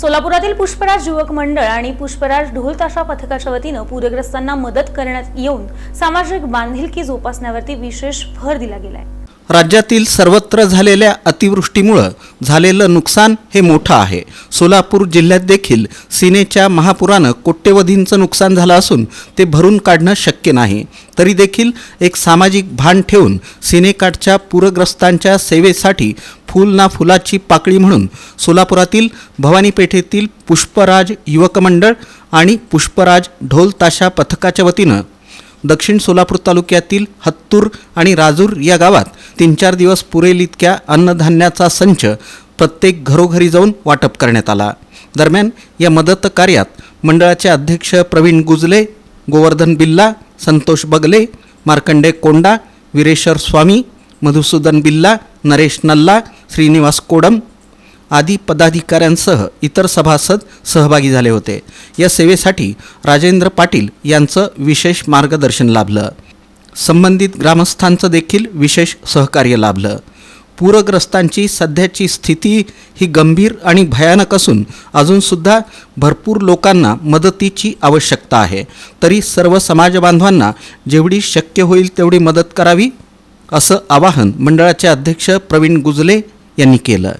सोलापुरातील पुष्पराज युवक मंडळ आणि पुष्पराज ढोलताशा पथकाच्या वतीनं पूरग्रस्तांना मदत करण्यात येऊन सामाजिक बांधिलकी जोपासण्यावरती विशेष भर दिला गेलाय. राज्यातील सर्वत्र झालेल्या अतिवृष्टीमुळं झालेलं नुकसान हे मोठं आहे. सोलापूर जिल्ह्यात देखील सिनेच्या महापुरानं कोट्यवधींचं नुकसान झालं असून ते भरून काढणं शक्य नाही. तरी देखील एक सामाजिक भान ठेवून सिनेकाठच्या पूरग्रस्तांच्या सेवेसाठी फुल ना फुलाची पाकळी म्हणून सोलापुरातील भवानीपेठेतील पुष्पराज युवक मंडळ आणि पुष्पराज ढोल ताशा पथकाच्या वतीनं दक्षिण सोलापूर तालुक्यातील हत्तूर आणि राजूर या गावात तीन चार दिवस पुरेल इतक्या अन्नधान्याचा संच प्रत्येक घरोघरी जाऊन वाटप करण्यात आला. दरम्यान या मदत कार्यात मंडळाचे अध्यक्ष प्रवीण गुजले गोवर्धन बिल्ला संतोष बगले मार्कंडे कोंडा विरेश्वर स्वामी मधुसूदन बिल्ला नरेश नल्ला श्रीनिवास कोडम आदी पदाधिकाऱ्यांसह इतर सभासद सहभागी झाले होते. या सेवेसाठी राजेंद्र पाटील यांचं विशेष मार्गदर्शन लाभलं. संबंधित ग्रामस्थांचं देखील विशेष सहकार्य लाभलं. पूरग्रस्तांची सध्याची स्थिती ही गंभीर आणि भयानक असून अजूनसुद्धा भरपूर लोकांना मदतीची आवश्यकता आहे. तरी सर्व समाजबांधवांना जेवढी शक्य होईल तेवढी मदत करावी असं आवाहन मंडळाचे अध्यक्ष प्रवीण गुजले यांनी केलं.